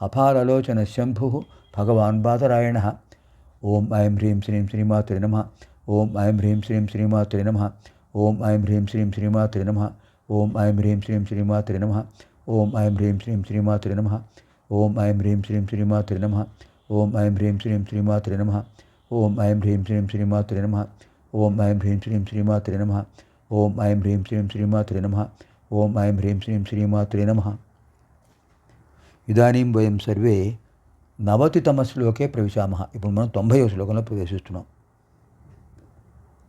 అపారలోచన శంభు భగవాన్ బాదరాయణ ఓం ఐం హ్రీం శ్రీం శ్రీమాతృ నమ ఓం ఐం హ్రీం శ్రీం శ్రీమాతృ నమ ఓం ఐం హ్రీం శ్రీం శ్రీమాతృ నమ ఓం ఐం హ్రీం శ్రీం శ్రీమాతృ నమ ఓం ఐం హ్రీం శ్రీం శ్రీమాతృ నమ ఓం ఐం హ్రీం శ్రీం శ్రీమాతృ నమ ఓం ఐం హ్రీం శ్రీం శ్రీమాతృ నమ ఓం ఐం హ్రీం శ్రీం శ్రీమాతృ నమ ఓం ఐం హ్రీం శ్రీం శ్రీమాతృ నమ ఓం ఐం హ్రీం శ్రీం శ్రీమాతృ నమ ఓం ఐం హ్రీం శ్రీం శ్రీమాతృ నమ ఇదానీం వయం సర్వే నవతితమ శ్లోకే ప్రవేశామः. ఇప్పుడు మనం తొంభై శ్లోకంలో ప్రవేశిస్తున్నాం.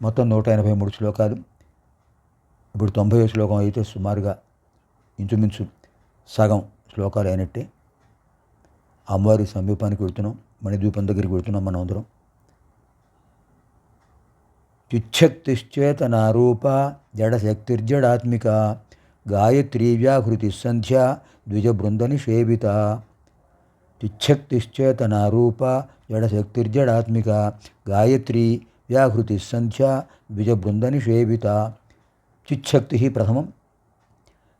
మొత్తం నూట ఎనభై మూడు శ్లోకాలు. ఇప్పుడు తొంభై శ్లోకం అయితే సుమారుగా ఇంచుమించు సగం శ్లోకాలు అయినట్టే. అమ్మవారి సమీపానికి వెళ్తున్నాం. మణిద్వీపం దగ్గరికి వెళ్తున్నాం మనం అందరం. చిచ్చక్తిశ్చేతనారూప జడశక్తిర్జడాత్మిక గాయత్రీ వ్యాహృతి సంధ్యా ద్విజబృంద నిషేవిత చిచ్చక్తిశ్చేతనారూప జడశక్తిర్జడాత్మిక గాయత్రీ వ్యాహృతి సంధ్యా ద్విజబృందని నిషేవిత చిచ్చక్తి ప్రథమం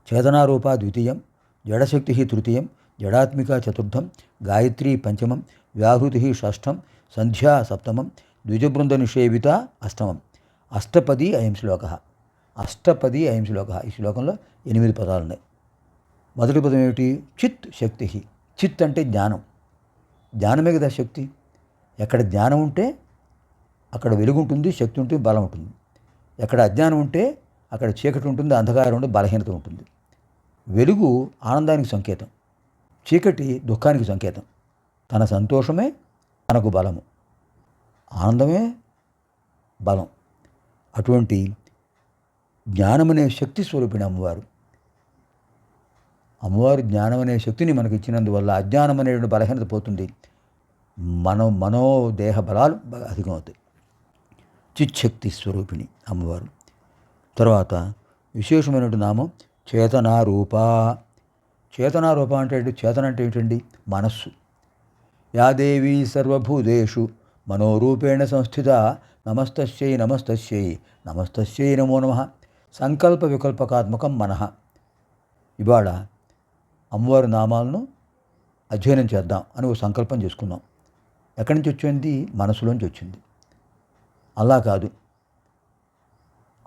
చేతనారూప ద్వితీయం జడశక్తి తృతీయం జడాత్మిక చతుర్థం గాయత్రీ పంచమం వ్యాహృతి షష్ఠం సంధ్యా సప్తమం ద్విజబృంద నిషేవిత అష్టమం అష్టపది అయం శ్లోక అష్టపది అయం శ్లోక ఈ శ్లోకంలో ఎనిమిది పదాలు ఉన్నాయి మొదటి పదం ఏమిటి? చిత్ శక్తి చిత్ అంటే జ్ఞానం. జ్ఞానమే కదా శక్తి. ఎక్కడ జ్ఞానం ఉంటే అక్కడ వెలుగు ఉంటుంది శక్తి ఉంటుంది బలం ఉంటుంది. ఎక్కడ అజ్ఞానం ఉంటే అక్కడ చీకటి ఉంటుంది అంధకారం ఉంటుంది బలహీనత ఉంటుంది. వెలుగు ఆనందానికి సంకేతం. చీకటి దుఃఖానికి సంకేతం. తన సంతోషమే తనకు బలము. ఆనందమే బలం. అటువంటి జ్ఞానమనే శక్తి స్వరూపిణి అమ్మవారు. అమ్మవారు జ్ఞానం అనే శక్తిని మనకి ఇచ్చినందువల్ల అజ్ఞానం అనే బలహీనత పోతుంది. మనో మనోదేహ బలాలు అధికమవుతాయి. చిచ్చక్తి స్వరూపిణి అమ్మవారు. తర్వాత విశేషమైనటువంటి నామం చేతనారూప. చేతనారూప అంటే చేతన అంటే ఏంటండి? మనస్సు. యాదేవి సర్వభూతేషు మనోరూపేణ సంస్థిత నమస్తస్యై నమస్తస్యై నమస్తస్యై నమో నమ. సంకల్ప వికల్పకాత్మకం మనః. ఇవాళ అమ్మవారి నామాలను అధ్యయనం చేద్దాం అని ఒక సంకల్పం చేసుకున్నాం. ఎక్కడి నుంచి వచ్చింది? మనసులోంచి వచ్చింది. అలా కాదు.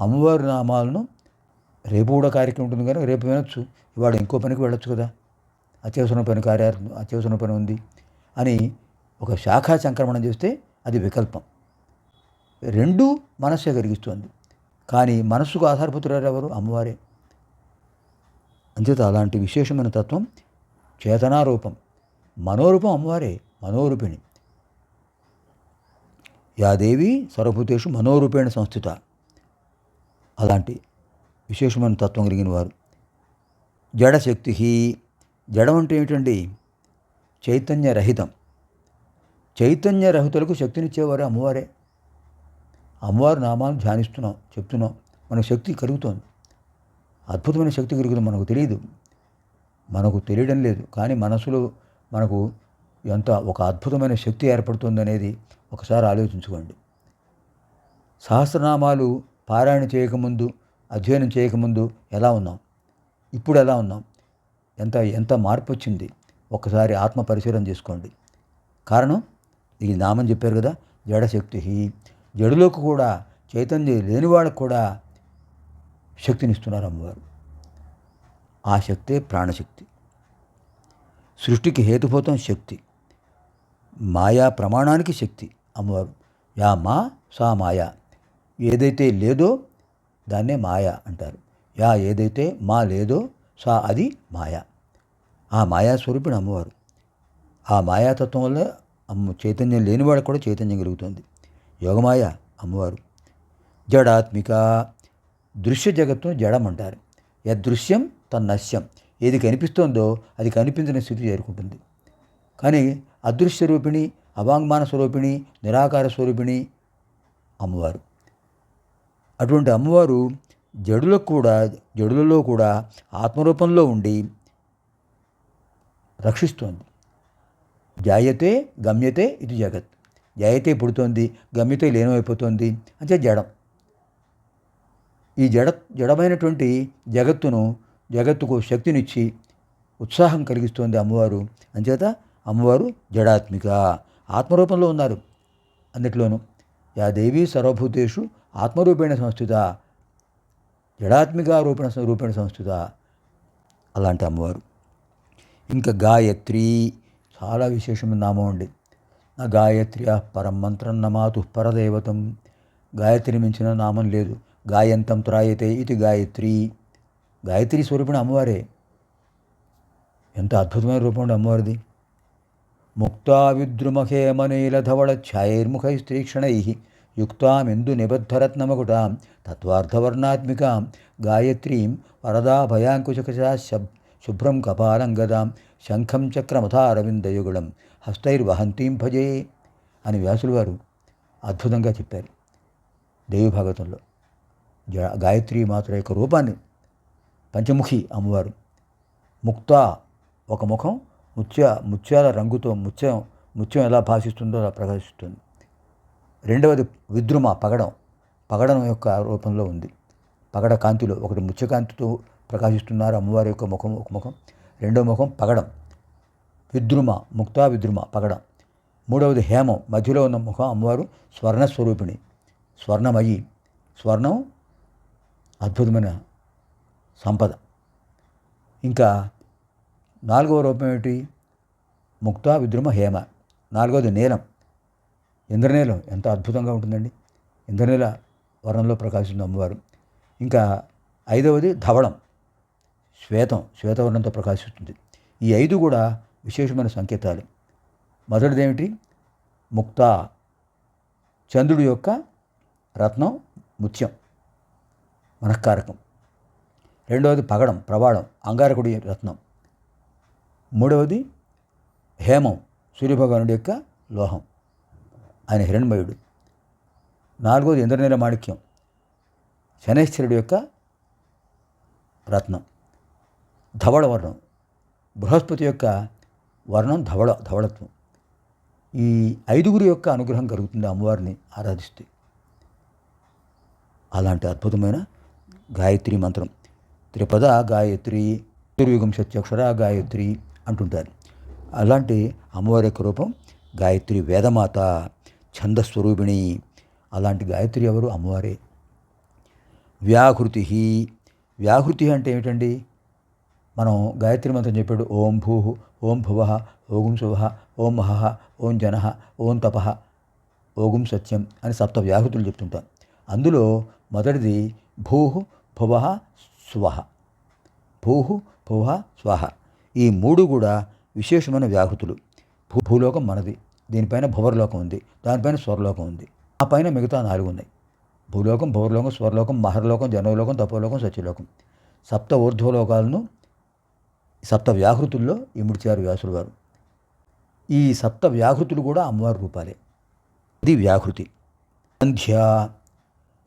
అమ్మవారి నామాలను రేపు కూడా కార్యక్రమం ఉంటుంది కానీ రేపు వినొచ్చు. ఇవాళ ఇంకో పనికి వెళ్ళొచ్చు కదా. అత్యవసరం పని కార్య అత్యవసరం పని ఉంది అని ఒక శాఖా సంక్రమణం చేస్తే అది వికల్పం. రెండు మనస్సే కలిగిస్తుంది కానీ మనస్సుకు ఆధారపడుతున్నారు ఎవరు? అమ్మవారే. అంచేత అలాంటి విశేషమైన తత్వం చేతనారూపం. మనోరూపం అమ్మవారే మనోరూపిణి. యాదేవి సర్వభూతేషు మనోరూపేణ సంస్థిత. అలాంటి విశేషమైన తత్వం కలిగిన వారు. జడశక్తి జడం అంటే ఏమిటండి? చైతన్యరహితం. చైతన్యరహితులకు శక్తినిచ్చేవారే అమ్మవారే. అమ్మవారి నామాలను ధ్యానిస్తున్నాం చెప్తున్నాం. మనకు శక్తి కలుగుతోంది. అద్భుతమైన శక్తి గురించి మనకు తెలియదు మనకు తెలియడం లేదు. కానీ మనసులో మనకు ఎంత ఒక అద్భుతమైన శక్తి ఏర్పడుతుందనేది ఒకసారి ఆలోచించుకోండి. సహస్రనామాలు పారాయణ చేయకముందు అధ్యయనం చేయకముందు ఎలా ఉన్నాం? ఇప్పుడు ఎలా ఉన్నాం? ఎంత ఎంత మార్పు వచ్చింది ఒకసారి ఆత్మ పరిశీలన చేసుకోండి. కారణం? ఈ నామం చెప్పారు కదా జడశక్తి జడులోకి కూడా చైతన్యం లేని వాళ్ళకు కూడా శక్తినిస్తున్నారు అమ్మవారు. ఆ శక్తే ప్రాణశక్తి. సృష్టికి హేతుభూతం శక్తి. మాయా ప్రమాణానికి శక్తి అమ్మవారు. యా మా సా మాయా. ఏదైతే లేదో దాన్నే మాయ అంటారు. యా ఏదైతే మా లేదో సా అది మాయ. ఆ మాయా స్వరూపిణి అమ్మవారు. ఆ మాయాతత్వం వల్ల అమ్మ చైతన్యం లేనివాడు కూడా చైతన్యం కలుగుతుంది. యోగమాయ అమ్మవారు. జడాత్మిక దృశ్య జగత్తును జడమంటారు. యదృశ్యం తన్నశ్యం. ఏది కనిపిస్తోందో అది కనిపించిన స్థితి చేరుకుంటుంది. కానీ అదృశ్య రూపిణి అవాంగ్మాన స్వరూపిణి నిరాకార స్వరూపిణి అమ్మవారు. అటువంటి అమ్మవారు జడులకు కూడా జడులలో కూడా ఆత్మరూపంలో ఉండి రక్షిస్తోంది. జాయతే గమ్యతే ఇది జగత్. జాయతే పుడుతోంది గమ్యతే లీనమైపోతుంది అంటే జడం. ఈ జడ జడమైనటువంటి జగత్తును జగత్తుకు శక్తినిచ్చి ఉత్సాహం కలిగిస్తోంది అమ్మవారు. అంచేత అమ్మవారు జడాత్మిక. ఆత్మరూపంలో ఉన్నారు అన్నిట్లోనూ. యా దేవి సర్వభూతేషు ఆత్మరూపేణ సంస్థిత జడాత్మిక రూపణ రూపేణ సంస్థిత అలాంటి అమ్మవారు. ఇంకా గాయత్రి చాలా విశేషమైన నామం అండి. నా గాయత్రి పరం మంత్రం నమాతు పరదేవతం. గాయత్రి మించిన నామం లేదు. గాయంతం త్రాయతే ఇది గాయత్రి. గాయత్రి స్వరూపిణ అమ్మవారే. ఎంత అద్భుతమైన రూపం అండి అమ్మవారిది. ముక్తా విద్రుమఖేమనీలధవళ ఛాయైర్ముఖైస్త్రీక్షణై యుక్తామిందు నిబద్ధరత్నమకుటాం తత్వార్థవర్ణాత్మికాం గాయత్రీం వరదా భయాంకుశకశా శబ్ శుభ్రం కపాలం గదాం శంఖం చక్రమథారవిందయుగుళం హస్తైర్వహంతీం భజే అని వ్యాసులు వారు అద్భుతంగా చెప్పారు. దేవి భాగవతంలో. గాయత్రి మాత్ర యొక్క రూపాన్ని పంచముఖి అమ్మవారు. ముక్త ఒక ముఖం ముత్య ముత్యాల రంగుతో ముత్యం ముత్యం ఎలా భాషిస్తుందో అలా ప్రకాశిస్తుంది. రెండవది విద్రుమ పగడం. పగడం యొక్క రూపంలో ఉంది. పగడ కాంతిలో ఒకటి ముత్యకాంతితో ప్రకాశిస్తున్నారు అమ్మవారి యొక్క ముఖం ఒక ముఖం. రెండో ముఖం పగడం. విద్రుమ ముక్తా విద్రుమ పగడం. మూడవది హేమం. మధ్యలో ఉన్న ముఖం అమ్మవారు స్వర్ణస్వరూపిణి స్వర్ణమయి. స్వర్ణం అద్భుతమైన సంపద. ఇంకా నాలుగవ రూపం ఏమిటి? ముక్తా విద్రుమ హేమ. నాలుగవది నీలం. ఇంద్రనీలం ఎంత అద్భుతంగా ఉంటుందండి. ఇంద్రనీల వర్ణంలో ప్రకాశిస్తుంది అమ్మవారు. ఇంకా ఐదవది ధవళం. శ్వేతం శ్వేతవర్ణంతో ప్రకాశిస్తుంది. ఈ ఐదు కూడా విశేషమైన సంకేతాలు. మొదటిది ఏమిటి? ముక్త చంద్రుడి యొక్క రత్నం ముత్యం. మనఃకారకం. రెండవది పగడం ప్రవాళం అంగారకుడి రత్నం. మూడవది హేమం సూర్యభగవానుడి యొక్క లోహం. ఆయన హిరణ్మయుడు. నాలుగవది ఇంద్రనీల మాణిక్యం శనేశ్వరుడి యొక్క రత్నం. ధవళ వర్ణం బృహస్పతి యొక్క వర్ణం ధవళ ధవళత్వం. ఈ ఐదుగురి యొక్క అనుగ్రహం కలుగుతుంది అమ్మవారిని ఆరాధిస్తే. అలాంటి అద్భుతమైన గాయత్రి మంత్రం. త్రిపద గాయత్రి దుర్యుగం సత్యక్షర గాయత్రి అంటుంటారు. అలాంటి అమ్మవారి యొక్క రూపం గాయత్రి వేదమాత ఛందస్వరూపిణి. అలాంటి గాయత్రి ఎవరు? అమ్మవారే. వ్యాహృతి వ్యాహృతి అంటే ఏమిటండి? మనం గాయత్రి మంత్రం చెప్పాడు. ఓం భూ ఓం భువ ఓగుం శువ ఓం మహ ఓం జన ఓం తప ఓగుం సత్యం అని సప్త వ్యాహృతులు చెప్తుంటాం అందులో మొదటిది భూ భువ స్వహ భూ భువ స్వహ ఈ మూడు కూడా విశేషమైన వ్యాహృతులు. భూ భూలోకం మనది. దీనిపైన భువర్లోకం ఉంది. దానిపైన స్వర్లోకం ఉంది. ఆ పైన మిగతా నాలుగు ఉన్నాయి. భూలోకం భువర్లోకం స్వర్లోకం మహర్లోకం జనవలోకం తపోలోకం సత్యలోకం. సప్త ఊర్ధ్వలోకాలను సప్త వ్యాహృతుల్లో ఇముడిచారు వ్యాసులు వారు. ఈ సప్త వ్యాహృతులు కూడా అమ్మవారి రూపాలే. ఇది వ్యాహృతి. సంధ్య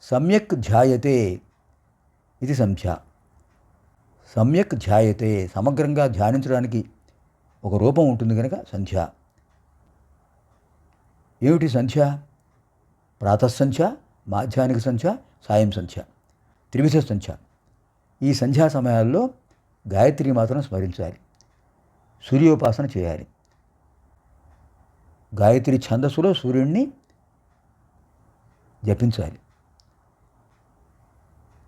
సమ్యక్ ధ్యాయతే ఇది సంధ్య. సమ్యక్ ధ్యాయతే సమగ్రంగా ధ్యానించడానికి ఒక రూపం ఉంటుంది కనుక సంధ్య. ఏమిటి సంధ్య? ప్రాతఃసంధ్య మాధ్యాహ్నిక సంధ్య సాయం సంధ్య. త్రివిధ సంధ్య. ఈ సంధ్యా సమయాల్లో గాయత్రి మాత్రం స్మరించాలి. సూర్యోపాసన చేయాలి. గాయత్రి ఛందస్సులో సూర్యుడిని జపించాలి.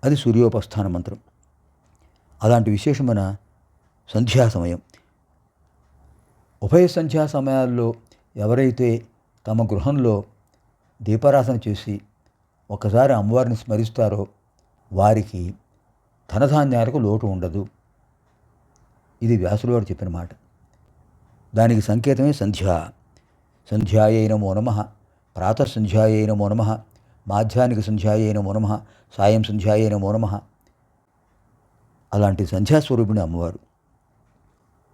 అది సూర్యోపస్థాన మంత్రం. అలాంటి విశేషమైన సంధ్యా సమయం. ఉభయ సంధ్యా సమయాల్లో ఎవరైతే తమ గృహంలో దీపారాధన చేసి ఒకసారి అమ్మవారిని స్మరిస్తారో వారికి ధనధాన్యాలకు లోటు ఉండదు. ఇది వ్యాసులు వారు చెప్పిన మాట. దానికి సంకేతమే సంధ్య. సంధ్యాయై నమో. నమ ప్రాతః సంధ్యాయై నమో నమ. మాధ్యానిక సంధ్యాయై నమో నమ సాయం సంధ్యాయై నమో నమ. అలాంటి సంధ్యాస్వరూపిణి అమ్మవారు.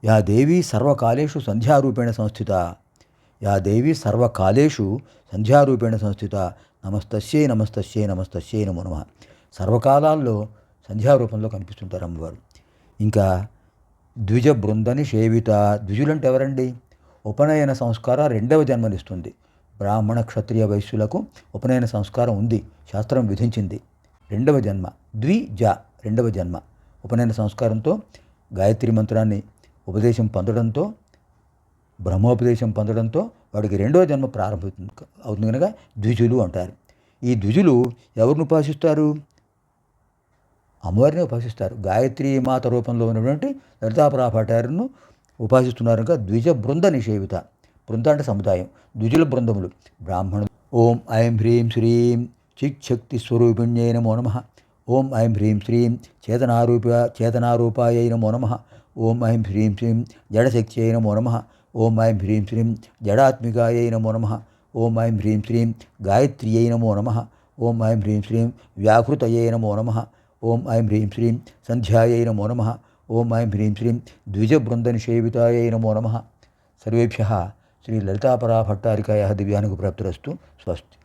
యా దేవి సర్వకాలేషు సంధ్యారూపేణ సంస్థిత. యా దేవి సర్వకాలేషు సంధ్యారూపేణ సంస్థిత. నమస్తస్యే నమస్తస్యే నమస్తస్యే నమో నమ. సర్వకాలాల్లో సంధ్యారూపంలో కనిపిస్తుంటారు అమ్మవారు. ఇంకా ద్విజ బృందని సేవిత ద్విజులంటే ఎవరండి? ఉపనయన సంస్కార రెండవ జన్మనిస్తుంది. బ్రాహ్మణ క్షత్రియ వైశ్యులకు ఉపనయన సంస్కారం ఉంది శాస్త్రం విధించింది. రెండవ జన్మ ద్విజ రెండవ జన్మ. ఉపనయన సంస్కారంతో గాయత్రి మంత్రాన్ని ఉపదేశం పొందడంతో బ్రహ్మోపదేశం పొందడంతో వాడికి రెండవ జన్మ ప్రారంభమవుతుంది అవుతుంది కనుక ద్విజులు అంటారు. ఈ ద్విజులు ఎవరిని ఉపాసిస్తారు? అమ్మవారిని ఉపాసిస్తారు. గాయత్రి మాత రూపంలో ఉన్నటువంటి లలితాపరాభటారును ఉపాసిస్తున్నారు కనుక ద్విజ బృంద నిషేవిత. బృందాండ సముదాయం ద్విజుల బృందములు బ్రాహ్మణులు. ఓం ఐం హ్రీం శ్రీం చిక్శక్తి స్వరూపిణ్యై నమో నమ. ఓం ఐం హ్రీం శ్రీం చేతనారూప చేతనారూపాయై నమో నమ. ఓం ఐం హ్రీం శ్రీం జడశక్తి అయిన నమో నమ. ఓం ఐం హ్రీం శ్రీం జడాత్మికాయై నమో నమ. ఓం ఐం హ్రీం శ్రీం గాయత్ర్యై నమో నమ. ఓం ఐం హ్రీం శ్రీం వ్యాహృతయై నమో నమ. ఓం ఐం హ్రీం శ్రీం సంధ్యాయై నమో నమ. ఓం ఐం హ్రీం శ్రీం ద్విజబృందనిషేవితాయై నమో నమ. సర్వేభ్య శ్రీ లలితాపరా భట్టారికాయ దివ్యానుగు ప్రాప్తిరస్తు. స్వస్తి.